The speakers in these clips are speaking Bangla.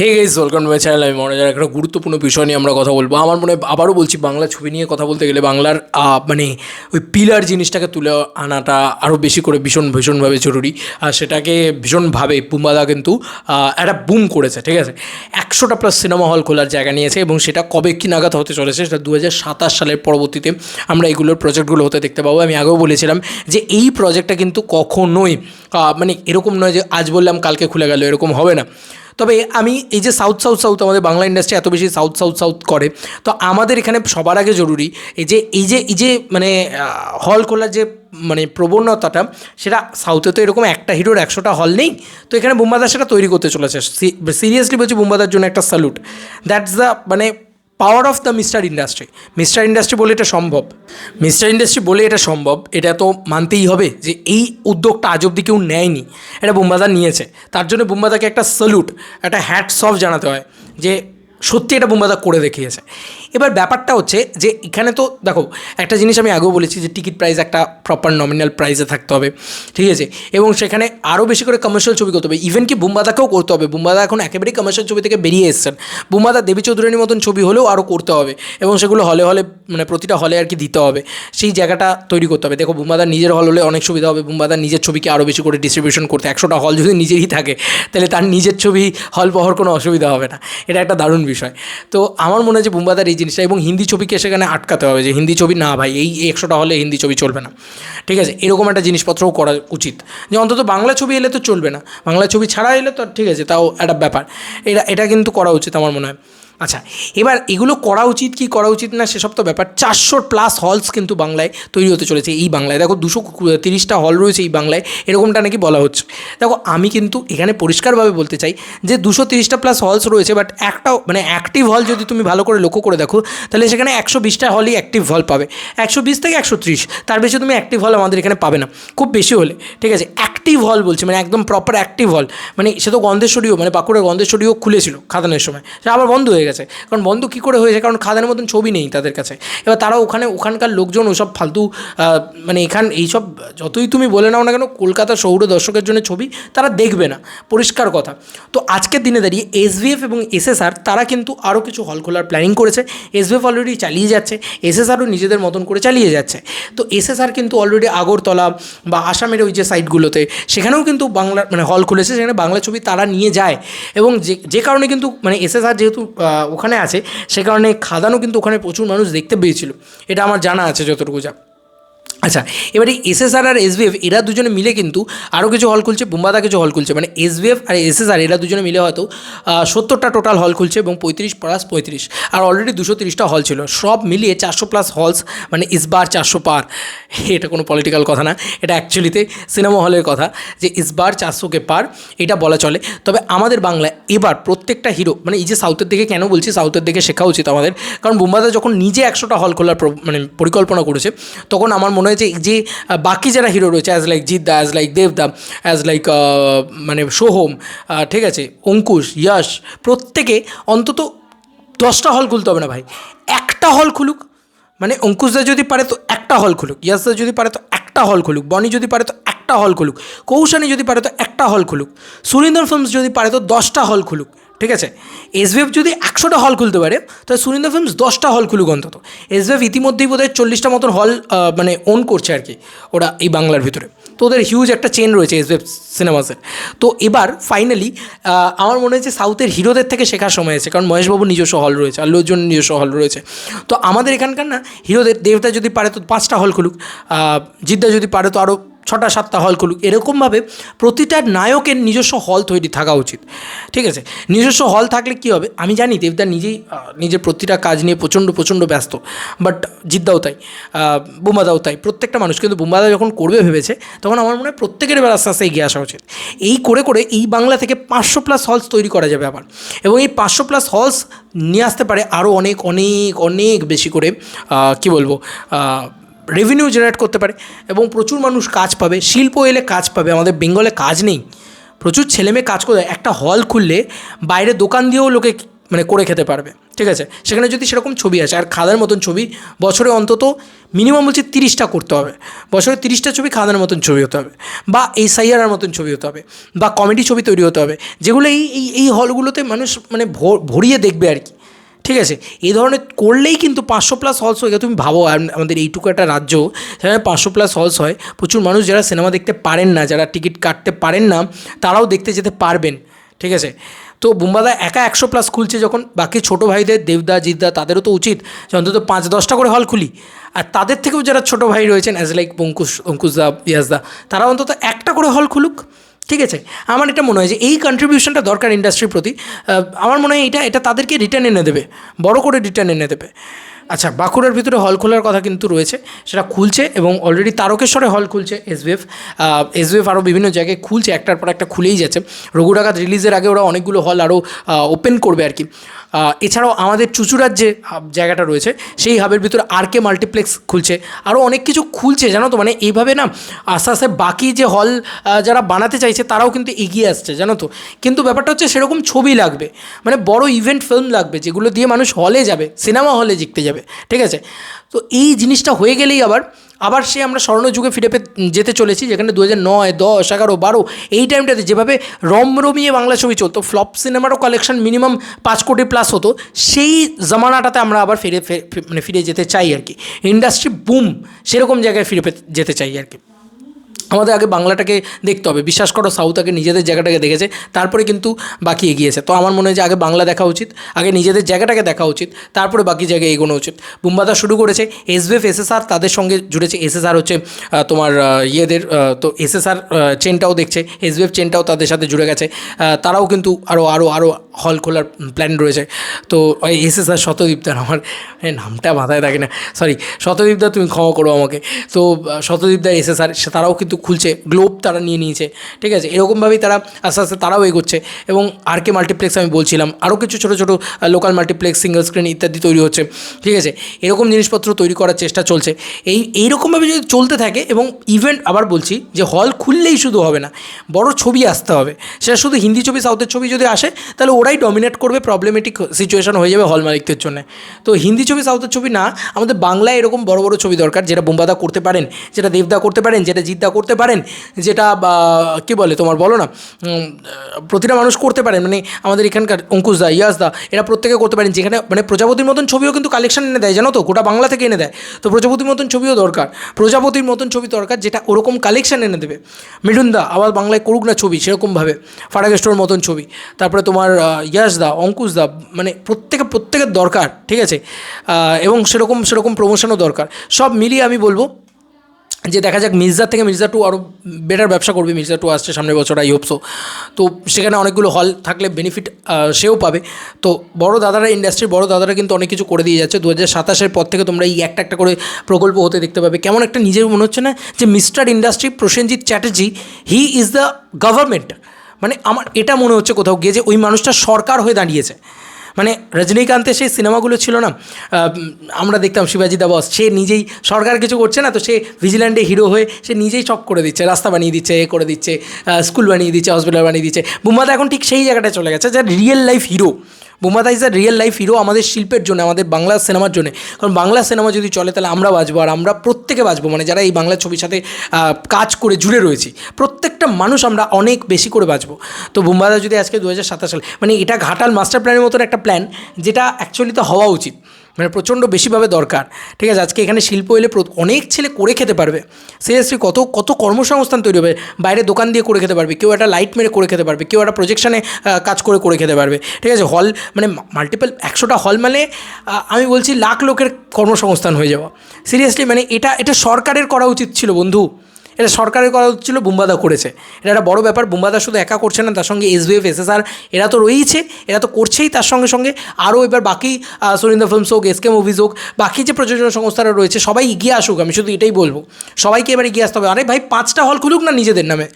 Hey guys welcome to my channel আমি মনে হয় একটা গুরুত্বপূর্ণ বিষয় নিয়ে আমরা কথা বলব। আমার মনে হয় আবারও বলছি, বাংলা ছবি নিয়ে কথা বলতে গেলে বাংলার মানে ওই পিলার জিনিসটাকে তুলে আনাটা আরও বেশি করে ভীষণ, ভীষণভাবে জরুরি। আর সেটাকে ভীষণভাবে বুম্বাদা কিন্তু একটা বুম করেছে, ঠিক আছে? একশোটা প্লাস সিনেমা হল খোলার জায়গা নিয়েছে এবং সেটা কবে কি নাগাদ হতে চলেছে সেটা দু হাজার সাতাশ সালের পরবর্তীতে আমরা এইগুলোর প্রজেক্টগুলো হতে দেখতে পাবো। আমি আগেও বলেছিলাম যে এই প্রজেক্টটা কিন্তু কখনোই মানে এরকম নয় যে আজ বললাম, কালকে খুলে গেল, এরকম হবে না। তবে আমি এই যে সাউথ সাউথ সাউথ আমাদের বাংলা ইন্ডাস্ট্রি এত বেশি সাউথ সাউথ সাউথ করে, তো আমাদের এখানে সবার আগে জরুরি এই যে এই যে এই যে মানে হল খোলার যে মানে প্রবণতাটা, সেটা সাউথে তো এরকম একটা হিরোর একশোটা হল নেই, তো এখানে বুম্বাদার সেটা তৈরি করতে চলেছে। সিরিয়াসলি বলছি বুম্বাদার জন্য একটা স্যালুট দ্যাটস দ্য মানে power of the mister industry. Mister industry বলে এটা সম্ভব। মিস্টার ইন্ডাস্ট্রি বলে এটা সম্ভব, এটা তো মানতেই হবে যে এই উদ্যোগটা আজ অব্দি কেউ নেয়নি। এটা বুম্বাদা নিয়েছে। তার জন্য বুম্বাদাকে একটা স্যালুট একটা হ্যাটস অফ জানাতে হয় যে সত্যি এটা বুম্বাদা করে দেখিয়েছে। এবার ব্যাপারটা হচ্ছে যে এখানে তো দেখো, একটা জিনিস আমি আগেও বলেছি যে টিকিট প্রাইস একটা প্রপার নমিনাল প্রাইসে থাকতে হবে, ঠিক আছে? এবং সেখানে আরও বেশি করে কমার্শিয়াল ছবি করতে হবে। ইভেন কি বুম্বাদাকেও করতে হবে। বুম্বাদা এখন একেবারেই কমার্শিয়াল ছবি থেকে বেরিয়ে এসছেন। বুম্বাদা দেবী চৌধুরানীর মতন ছবি হলেও আরও করতে হবে এবং সেগুলো হলে হলে মানে প্রতিটা হলে আর কি দিতে হবে। সেই জায়গাটা তৈরি করতে হবে। দেখো বুম্বাদার নিজের হল হলে অনেক সুবিধা হবে। বুম্বাদার নিজের ছবিকে আরও বেশি করে ডিস্ট্রিবিউশন করতে। একশোটা হল যদি নিজেরই থাকে, তাহলে তার নিজের ছবি হল পাওয়ার কোনো অসুবিধা হবে না। এটা একটা দারুণ বিষয়। তো আমার মনে হয় যে বুম্বাদার এই জিনিসটা এবং হিন্দি ছবিকে সেখানে আটকাতে হবে যে হিন্দি ছবি, না ভাই, এই একশোটা হলে হিন্দি ছবি চলবে না। ঠিক আছে? এরকম একটা জিনিসপত্রও করা উচিত। যে অন্তত বাংলা ছবি এলে তো চলবে না। বাংলা ছবি ছাড়া এলে তো ঠিক আছে, তাও একটা ব্যাপার। এটা এটা কিন্তু করা উচিত আমার মনে হয়। আচ্ছা এবার এগুলো করা উচিত কি, করা উচিত না, সেসব তো ব্যাপার। চারশো প্লাস হলস কিন্তু বাংলায় তৈরি হতে চলেছে এই বাংলায়। দেখো, দুশো তিরিশটা হল রয়েছে এই বাংলায়, এরকমটা নাকি বলা হচ্ছে। দেখো, আমি কিন্তু এখানে পরিষ্কারভাবে বলতে চাই যে দুশো তিরিশটা প্লাস হলস রয়েছে বাট একটাও মানে অ্যাক্টিভ হল যদি তুমি ভালো করে লক্ষ্য করে দেখো, তাহলে সেখানে একশো বিশটা হলই অ্যাক্টিভ হল পাবে। একশো বিশ থেকে একশো ত্রিশ, তার বেশি তুমি অ্যাক্টিভ হল আমাদের এখানে পাবে না। খুব বেশি হলে, ঠিক আছে? অ্যাক্টিভ হল বলছি মানে একদম প্রপার অ্যাক্টিভ হল মানে সে তো গন্ধেশ্বরীও মানে বাঁকুড়ার গন্ধেশ্বরীও খুলেছিল খাদানের সময়। সে আবার বন্ধ হয়ে গেছে। কারণ বন্ধ কী করে হয়েছে? কারণ খাদানের মতন ছবি নেই তাদের কাছে। এবার তারা ওখানে, ওখানকার লোকজন ওসব ফালতু মানে এখান, এইসব যতই তুমি বলে নাও না কেন কলকাতা শহুর দর্শকের জন্য ছবি তারা দেখবে না। পরিষ্কার কথা। তো আজকের দিনে দাঁড়িয়ে এসভিএফ এবং এসএসআর, তারা কিন্তু আরও কিছু হল খোলার প্ল্যানিং করেছে। এসভিএফ অলরেডি চালিয়ে যাচ্ছে এসএসআরও নিজেদের মতন করে চালিয়ে যাচ্ছে। তো এসএসআর কিন্তু অলরেডি আগরতলা বা আসামের ওই যে সাইটগুলোতে সেখানেও কিন্তু বাংলা মানে হল খুলেছে, সেখানে বাংলা ছবি তারা নিয়ে যায়। এবং যে যে কারণে কিন্তু মানে এসএসআর যেহেতু ওখানে আছে। সে কারণে খাদানও কিন্তু ওখানে প্রচুর মানুষ দেখতে পেয়েছিল। এটা আমার জানা আছে যতটুকু যা আচ্ছা এবারে এসএসআর আর এসবিএফ এরা দুজনে মিলে কিন্তু আরও কিছু হল খুলছে, বুম্বাদা কিছু হল খুলছে। মানে এসবিএফ আর এসএসআর এরা দুজনে মিলে হয়তো সত্তরটা টোটাল হল খুলছে এবং পঁয়ত্রিশ প্লাস পঁয়ত্রিশ। আর অলরেডি দুশো তিরিশটা হল ছিল। সব মিলিয়ে চারশো প্লাস হলস মানে ইসবার চারশো পার। এটা কোনো পলিটিক্যাল কথা না, এটা অ্যাকচুয়ালিতে সিনেমা হলের কথা যে ইসবার চারশোকে পার, এটা বলা চলে। তবে আমাদের বাংলায় এবার প্রত্যেকটা হিরো মানে এই যে সাউথের দিকে কেন বলছি সাউথের দিকে শেখা উচিত আমাদের। কারণ বুম্বাদা যখন নিজে একশোটা হল খোলার মানে পরিকল্পনা করেছে, তখন আমার মনে হয় যে যে বাকি যারা হিরো রয়েছে অ্যাজ লাইক জিদ্দা অ্যাজ লাইক দেবদা অ্যাজ লাইক মানে সোহম ঠিক আছে অঙ্কুশ ইয়াশ প্রত্যেকে অন্তত দশটা হল খুলতে হবে না ভাই। একটা হল খুলুক মানে অঙ্কুশদা যদি পারে তো একটা হল খুলুক ইয়াসদা যদি পারে তো একটা হল খুলুক বনি যদি পারে তো একটা হল খুলুক কৌশানি যদি পারে তো একটা হল খুলুক সুরিন্দর ফিল্মস যদি পারে তো দশটা হল খুলুক। ঠিক আছে? এসবিএফ যদি একশোটা হল খুলতে পারে, তাহলে সুরিন্দর ফিল্মস দশটা হল খুলুক অন্তত। এসবিএফ ইতিমধ্যেই বোধহয় চল্লিশটা মতন হল মানে ওন করছে আর কি, ওরা এই বাংলার ভিতরে। তো ওদের হিউজ একটা চেন রয়েছে এসবিএফ সিনেমাসের তো এবার ফাইনালি আমার মনে হচ্ছে সাউথের হিরোদের থেকে শেখার সময় আছে কারণ মহেশবাবুর নিজস্ব হল রয়েছে, আর অর্জুন নিজস্ব হল রয়েছে। তো আমাদের এখানকার না, হিরোদের দেবতা যদি পারে তো পাঁচটা হল খুলুক জিদ্দা যদি পারে তো আরও ছটা সাতটা হল খুলুক। এরকমভাবে প্রতিটা নায়কের নিজস্ব হল তৈরি থাকা উচিত। ঠিক আছে? নিজস্ব হল থাকলে কী হবে? আমি জানি দেবদা নিজেই নিজের প্রতিটা কাজ নিয়ে প্রচণ্ড প্রচণ্ড ব্যস্ত। বাট জিদ্দাও তাই বুম্বাদাও তাই। প্রত্যেকটা মানুষ কিন্তু বুম্বাদা যখন করবে ভেবেছে, তখন আমার মনে হয় প্রত্যেকের এবার আস্তে আস্তে এগিয়ে আসা উচিত। এই করে করে এই বাংলা থেকে পাঁচশো প্লাস হলস তৈরি করা যাবে আবার। এবং এই পাঁচশো প্লাস হলস নিয়ে আসতে পারে আরও অনেক অনেক অনেক বেশি করে কী বলব রেভিনিউ জেনারেট করতে পারে এবং প্রচুর মানুষ কাজ পাবে, শিল্প এলে কাজ পাবে, আমাদের বেঙ্গলে কাজ নেই। প্রচুর ছেলেমেয়ে কাজ করে, একটা হল খুললে বাইরে দোকান দিয়েও লোকে মানে করে খেতে পারবে, ঠিক আছে? সেখানে যদি সেরকম ছবি আসে আর খাদার মতন ছবি, বছরে অন্তত মিনিমাম বলছে তিরিশটা করতে হবে। বছরে তিরিশটা ছবি খাদার মতন ছবি হতে হবে, বা এই সাইয়ারার মতন ছবি হতে হবে, বা কমেডি ছবি তৈরি হতে হবে, যেগুলো এই এই হলগুলোতে মানুষ মানে ভর- ভরিয়ে দেখবে আর কি। ঠিক আছে, এই ধরনের করলেই কিন্তু পাঁচশো প্লাস হলস হয়ে। তুমি ভাবো আম- আমাদের এইটুকু একটা রাজ্য, সেখানে পাঁচশো প্লাস হলস হয়। প্রচুর মানুষ যারা সিনেমা দেখতে পারেন না, যারা টিকিট কাটতে পারেন না, তারাও দেখতে যেতে পারবেন। ঠিক আছে, তো বুম্বাদা একা একশো প্লাস খুলছে যখন, বাকি ছোটো ভাইদের, দেবদা, জিদ্দা, তাদেরও তো উচিত যে অন্তত পাঁচ দশটা করে হল খুলি। আর তাদের থেকেও যারা ছোটো ভাই রয়েছেন অ্যাজ লাইক অঙ্কুশ অঙ্কুশদা ইয়াসদা, তারা অন্তত একটা করে হল খুলুক। ঠিক আছে? আমার এটা মনে হয় যে এই কন্ট্রিবিউশনটা দরকার ইন্ডাস্ট্রির প্রতি। আমার মনে হয় এটা এটা তাদেরকে রিটার্ন এনে দেবে। বড় করে রিটার্ন এনে দেবে। আচ্ছা বাঁকুড়ার ভিতরে হল খোলার কথা কিন্তু রয়েছে। সেটা খুলছে এবং অলরেডি তারকেশ্বরে হল খুলছে এসবিএফ এসবিএফ আরও বিভিন্ন জায়গায় খুলছে, একটার পর একটা খুলেই যাচ্ছে। রঘু ডাকাত রিলিজের আগে ওরা অনেকগুলো হল আরও ওপেন করবে আর কি। এছাড়াও আমাদের চুচুড়ার যে জায়গাটা রয়েছে, সেই হাবের ভিতরে আর কে মাল্টিপ্লেক্স খুলছে। আরও অনেক কিছু খুলছে, জানো তো? মানে এইভাবে না আস্তে আস্তে বাকি যে হল যারা বানাতে চাইছে, তারাও কিন্তু এগিয়ে আসছে, জানো তো? কিন্তু ব্যাপারটা হচ্ছে সেরকম ছবি লাগবে। মানে বড় ইভেন্ট ফিল্ম লাগবে, যেগুলো দিয়ে মানুষ হলে যাবে সিনেমা হলে জিখতে যাবে। ঠিক আছে? তো এই জিনিসটা হয়ে গেলেই আবার আবার সে আমরা স্বর্ণযুগে ফিরে পে যেতে চলেছি, যেখানে দু হাজার নয়, দশ, এগারো, বারো, এই টাইমটাতে যেভাবে রমরমিয়ে বাংলা ছবি চলতো ফ্লপ সিনেমারও কালেকশন মিনিমাম পাঁচ কোটি প্লাস হতো, সেই জামানাটাতে আমরা আবার ফিরে মানে ফিরে যেতে চাই আর কি। ইন্ডাস্ট্রি বুম সেরকম জায়গায় ফিরে যেতে চাই আর কি। আমাদের আগে বাংলাটাকে দেখতে হবে। বিশ্বাস করো সাউথ আগে নিজেদের জায়গাটাকে দেখেছে তারপরে কিন্তু বাকি এগিয়েছে। তো আমার মনে হয় যে আগে বাংলা দেখা উচিত আগে নিজেদের জায়গাটাকে দেখা উচিত তারপরে বাকি জায়গায় এগোনো উচিত। বুম্বাদা শুরু করেছে এসবিএফ এসএসআর তাদের সঙ্গে জুড়েছে এসএসআর হচ্ছে তোমার ইয়েদের তো এসএসআর চেনটাও দেখছে এসবিএফ চেনটাও তাদের সাথে জুড়ে গেছে। তারাও কিন্তু আরও আরও আরও হল খোলার প্ল্যান রয়েছে। তো এসএসআর শতদীপদার আমার নামটা মাথায় থাকে না সরি শতদীপদা তুমি ক্ষমা করো আমাকে। তো আহ, শতদীপদা এসএসআর তারাও কিন্তু খুলছে গ্লোব তারা নিয়ে নিয়েছে, ঠিক আছে? এরকমভাবেই তারা আস্তে আস্তে তারাও এগোচ্ছে এবং আর কে মাল্টিপ্লেক্স আমি বলছিলাম। আরও কিছু ছোটো ছোটো লোকাল মাল্টিপ্লেক্স সিঙ্গেল স্ক্রিন ইত্যাদি তৈরি হচ্ছে, ঠিক আছে? এরকম জিনিসপত্র তৈরি করার চেষ্টা চলছে। এই, এইরকমভাবে যদি চলতে থাকে এবং ইভেন্ট আবার বলছি যে হল খুললেই শুধু হবে না, বড় ছবি আসতে হবে। সেটা শুধু হিন্দি ছবি, সাউথের ছবি যদি আসে, তাহলে ওরাই ডমিনেট করবে প্রবলেমেটিক সিচুয়েশন হয়ে যাবে হল মালিকদের জন্য। তো হিন্দি ছবি, সাউথের ছবি না, আমাদের বাংলায় এরকম বড় বড় ছবি দরকার, যেটা বোম্বাদা করতে পারেন, যেটা দেবদা করতে পারেন, যেটা জিদ্দা করতে পারেন, যেটা কী বলে তোমার বলো না প্রতিটা মানুষ করতে পারেন মানে আমাদের এখানকার অঙ্কুশ দা, ইয়াস দা, এরা প্রত্যেকে করতে পারেন, যেখানে মানে প্রজাপতির মতন ছবিও কিন্তু কালেকশন এনে দেয়, জানো তো? গোটা বাংলা থেকে এনে দেয়। তো প্রজাপতির মতন ছবিও দরকার। প্রজাপতির মতন ছবি দরকার, যেটা ওরকম কালেকশন এনে দেবে। মিঠুন দা আবার বাংলায় করুক না ছবি সেরকমভাবে ফারাগেস্টোর মতন ছবি। তারপরে তোমার ইয়াস দা, অঙ্কুশ দা মানে প্রত্যেকে, প্রত্যেকের দরকার, ঠিক আছে? এবং সেরকম সেরকম প্রমোশনও দরকার। সব মিলিয়ে আমি বলব যে দেখা যাক মির্জা থেকে মির্জা টু আরও বেটার ব্যবসা করবে। মির্জা টু আসছে সামনের বছর আই হোপসো তো সেখানে অনেকগুলো হল থাকলে বেনিফিট সেও পাবে। তো বড় দাদারা ইন্ডাস্ট্রির বড় দাদারা কিন্তু অনেক কিছু করে দিয়ে যাচ্ছে। দু হাজার সাতাশের পর থেকে তোমরা এই একটা একটা করে প্রকল্প হতে দেখতে পাবে। কেমন একটা নিজের মনে হচ্ছে না যে mister industry Prosenjit Chatterjee he is the government মানে আমার এটা মনে হচ্ছে কোথাও গিয়ে যে ওই মানুষটা সরকার হয়ে দাঁড়িয়েছে। মানে রজনীকান্তের সেই সিনেমাগুলো ছিল না আমরা দেখতাম শিবাজি দা বস, সে নিজেই সরকার কিছু করছে না, তো সে ভিজিল্যান্ডে হিরো হয়ে সে নিজেই চক করে দিচ্ছে, রাস্তা বানিয়ে দিচ্ছে, এ করে দিচ্ছে স্কুল বানিয়ে দিচ্ছে হসপিটাল বানিয়ে দিচ্ছে। বুম্বাদা এখন ঠিক সেই জায়গাটায় চলে গেছে যে real life hero বুমাদা is a real life hero আমাদের শিল্পের জন্য, আমাদের বাংলা সিনেমার জন্য। কারণ বাংলা সিনেমা যদি চলে, তাহলে আমরা বাঁচবো আর আমরা প্রত্যেকে বাঁচবো। মানে যারা এই বাংলা ছবির সাথে কাজ করে জুড়ে রয়েছি, প্রত্যেকটা মানুষ আমরা অনেক বেশি করে বাঁচবো। তো বুম্বাদা যদি আজকে দু সাল মানে এটা ঘাটাল মাস্টার প্ল্যানের মতন একটা প্ল্যান যেটা অ্যাকচুয়ালি তো হওয়া উচিত। মানে প্রচণ্ড বেশিভাবে দরকার। ঠিক আছে, আজকে এখানে শিল্প এলে অনেক ছেলে করে খেতে পারবে। সিরিয়াসলি কত কত কর্মসংস্থান তৈরি হবে। বাইরে দোকান দিয়ে করে খেতে পারবে, কেউ একটা লাইট মেরে করে খেতে পারবে, কেউ একটা প্রজেকশানে কাজ করে করে খেতে পারবে। ঠিক আছে হল মানে মাল্টিপল একশোটা হল মানে আমি বলছি লাখ লোকের কর্মসংস্থান হয়ে যাওয়া। সিরিয়াসলি মানে এটা এটা সরকারের করা উচিত ছিল বন্ধু। এটা সরকারের করা উচিত ছিল বুম্বাদা করেছে। এটা একটা বড় ব্যাপার, বুম্বাদা শুধু একা করছে না, তার সঙ্গে এসবিএফ এসএসআর এরা তো রয়েইছে, এরা তো করছেই তার সঙ্গে সঙ্গে। আরও এবার বাকি সুরিন্দা ফিল্মস হোক এসকে মুভিজ হোক, বাকি যে প্রযোজনা সংস্থারা রয়েছে, সবাই এগিয়ে আসুক, আমি শুধু এটাই বলব। সবাইকে এবার এগিয়ে আসতে হবে। আরে ভাই, পাঁচটা হল খুলুক না নিজেদের নামে।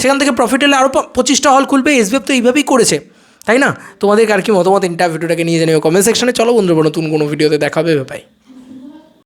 সেখান থেকে প্রফিট এলে আরও পঁচিশটা হল খুলবে এসবিএফ তো এইভাবেই করেছে। তাই না? তোমাদের আর কি মতামত ইন্টারভিউটাকে নিয়ে জানিও কমেন্ট সেকশনে চলো বন্ধুরা, নতুন কোনো ভিডিওতে দেখাবে ভাই